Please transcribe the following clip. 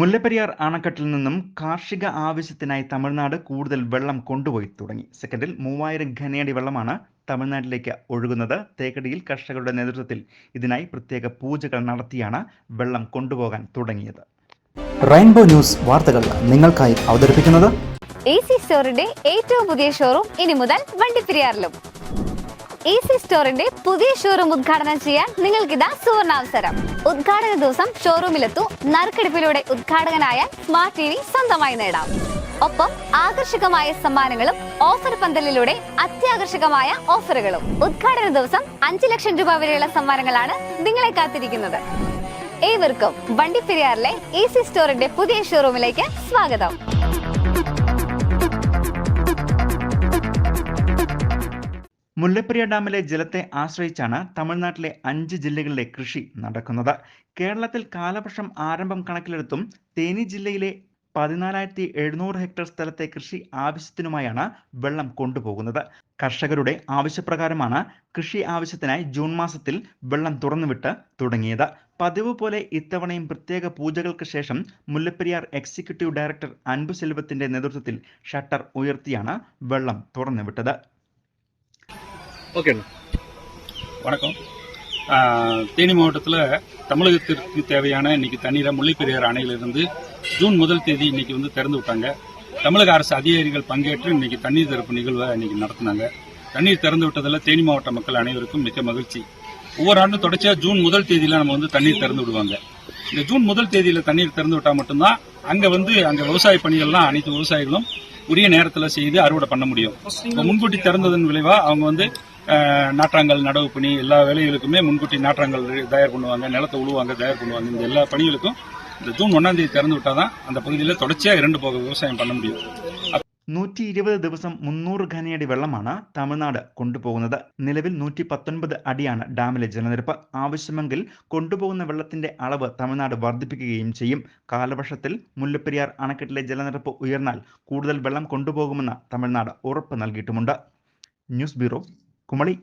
മുല്ലപ്പെരിയാർ അണക്കെട്ടിൽ നിന്നും കാർഷിക ആവശ്യത്തിനായി തമിഴ്നാട് കൂടുതൽ വെള്ളം കൊണ്ടുപോയി തുടങ്ങി. സെക്കൻഡിൽ മൂവായിരം ഘനയടി വെള്ളമാണ് തമിഴ്നാട്ടിലേക്ക് ഒഴുകുന്നത്. തേക്കടിയിൽ കർഷകരുടെ നേതൃത്വത്തിൽ ഇതിനായി പ്രത്യേക പൂജകൾ നടത്തിയാണ് വെള്ളം കൊണ്ടുപോകാൻ തുടങ്ങിയത്. റെയിൻബോ ന്യൂസ് വാർത്തകൾ നിങ്ങൾക്കായി അവതരിപ്പിക്കുന്നത് എ സി സ്റ്റോറിന്റെ ഏറ്റവും പുതിയ ഷോറൂം ഇനി മുതൽ വണ്ടിപ്പെരിയാറിലും. എ സി സ്റ്റോറിന്റെ പുതിയ ഷോറൂം ഉദ്ഘാടനം ചെയ്യാൻ നിങ്ങൾക്കിതാ സുവർണാവസരം. ഉദ്ഘാടന ദിവസം ഷോറൂമിലെത്തൂ നറുക്കെടുപ്പിലൂടെ ഉദ്ഘാടകനായ സ്മാർട്ട് ടി വി സ്വന്തമായി നേടാം. ഒപ്പം ആകർഷകമായ സമ്മാനങ്ങളും ഓഫർ പന്തലിലൂടെ അത്യാകർഷകമായ ഓഫറുകളും ഉദ്ഘാടന ദിവസം അഞ്ചു ലക്ഷം രൂപ വരെയുള്ള സമ്മാനങ്ങളാണ് നിങ്ങളെ കാത്തിരിക്കുന്നത്. ഏവർക്കും വണ്ടിപ്പെരിയാറിലെ എ സി സ്റ്റോറിന്റെ പുതിയ ഷോറൂമിലേക്ക് സ്വാഗതം. മുല്ലപ്പെരിയാർ ഡാമിലെ ജലത്തെ ആശ്രയിച്ചാണ് തമിഴ്നാട്ടിലെ അഞ്ച് ജില്ലകളിലെ കൃഷി നടക്കുന്നത്. കേരളത്തിൽ കാലവർഷം ആരംഭം കണക്കിലെടുത്തും തേനി ജില്ലയിലെ പതിനാലായിരത്തി എഴുന്നൂറ് ഹെക്ടർ സ്ഥലത്തെ കൃഷി ആവശ്യത്തിനുമായാണ് വെള്ളം കൊണ്ടുപോകുന്നത്. കർഷകരുടെ ആവശ്യപ്രകാരമാണ് കൃഷി ആവശ്യത്തിനായി ജൂൺ മാസത്തിൽ വെള്ളം തുറന്നുവിട്ട് തുടങ്ങിയത്. പതിവ് പോലെ ഇത്തവണയും പ്രത്യേക പൂജകൾക്ക് ശേഷം മുല്ലപ്പെരിയാർ എക്സിക്യൂട്ടീവ് ഡയറക്ടർ അൻപു സെൽവത്തിന്റെ നേതൃത്വത്തിൽ ഷട്ടർ ഉയർത്തിയാണ് വെള്ളം തുറന്നുവിട്ടത്. ஓகே வணக்கம். தேனி மாவட்டத்தில் தமிழகத்திற்கு தேவையான இன்னைக்கு தண்ணீரை முல்லைப்பெரியார் அணையிலிருந்து ஜூன் முதல் தேதி இன்னைக்கு வந்து திறந்து விட்டாங்க. தமிழக அரசு அதிகாரிகள் பங்கேற்று இன்னைக்கு தண்ணீர் திறப்பு நிகழ்வை இன்னைக்கு நடத்தினாங்க. தண்ணீர் திறந்து விட்டதில் தேனி மாவட்ட மக்கள் அனைவருக்கும் மிக்க மகிழ்ச்சி. ஒவ்வொரு ஆண்டும் தொடர்ச்சியாக ஜூன் முதல் தேதியில் நம்ம வந்து தண்ணீர் திறந்து விடுவாங்க. இந்த ஜூன் முதல் தேதியில தண்ணீர் திறந்து விட்டா மட்டும்தான் அங்கே வந்து அங்கே விவசாய பணிகள்லாம் அனைத்து விவசாயிகளும் உரிய நேரத்தில் செய்து அறுவடை பண்ண முடியும். முன்கூட்டி திறந்ததன் விளைவா அவங்க வந்து நாற்றாங்கல் நடவு பணி எல்லா வேலைகளுக்குமே முன்கூட்டி நாற்றாங்கல் தயார் பண்ணுவாங்க நிலத்தை உழுவாங்க தயார் பண்ணுவாங்க இந்த எல்லா பணிகளுக்கும் இந்த ஜூன் ஒன்னாம் தேதி திறந்து விட்டாதான் அந்த பகுதியில் தொடர்ச்சியா இரண்டு போக விவசாயம் பண்ண முடியும் നൂറ്റി ഇരുപത് ദിവസം മുന്നൂറ് ഘനയടി വെള്ളമാണ് തമിഴ്നാട് കൊണ്ടുപോകുന്നത് നിലവിൽ നൂറ്റി പത്തൊൻപത് അടിയാണ് ഡാമിലെ ജലനിരപ്പ് ആവശ്യമെങ്കിൽ കൊണ്ടുപോകുന്ന വെള്ളത്തിന്റെ അളവ് തമിഴ്നാട് വർദ്ധിപ്പിക്കുകയും ചെയ്യും കാലവർഷത്തിൽ മുല്ലപ്പെരിയാർ അണക്കെട്ടിലെ ജലനിരപ്പ് ഉയർന്നാൽ കൂടുതൽ വെള്ളം കൊണ്ടുപോകുമെന്ന് തമിഴ്നാട് ഉറപ്പ് നൽകിയിട്ടുമുണ്ട് ന്യൂസ് ബ്യൂറോ குமளி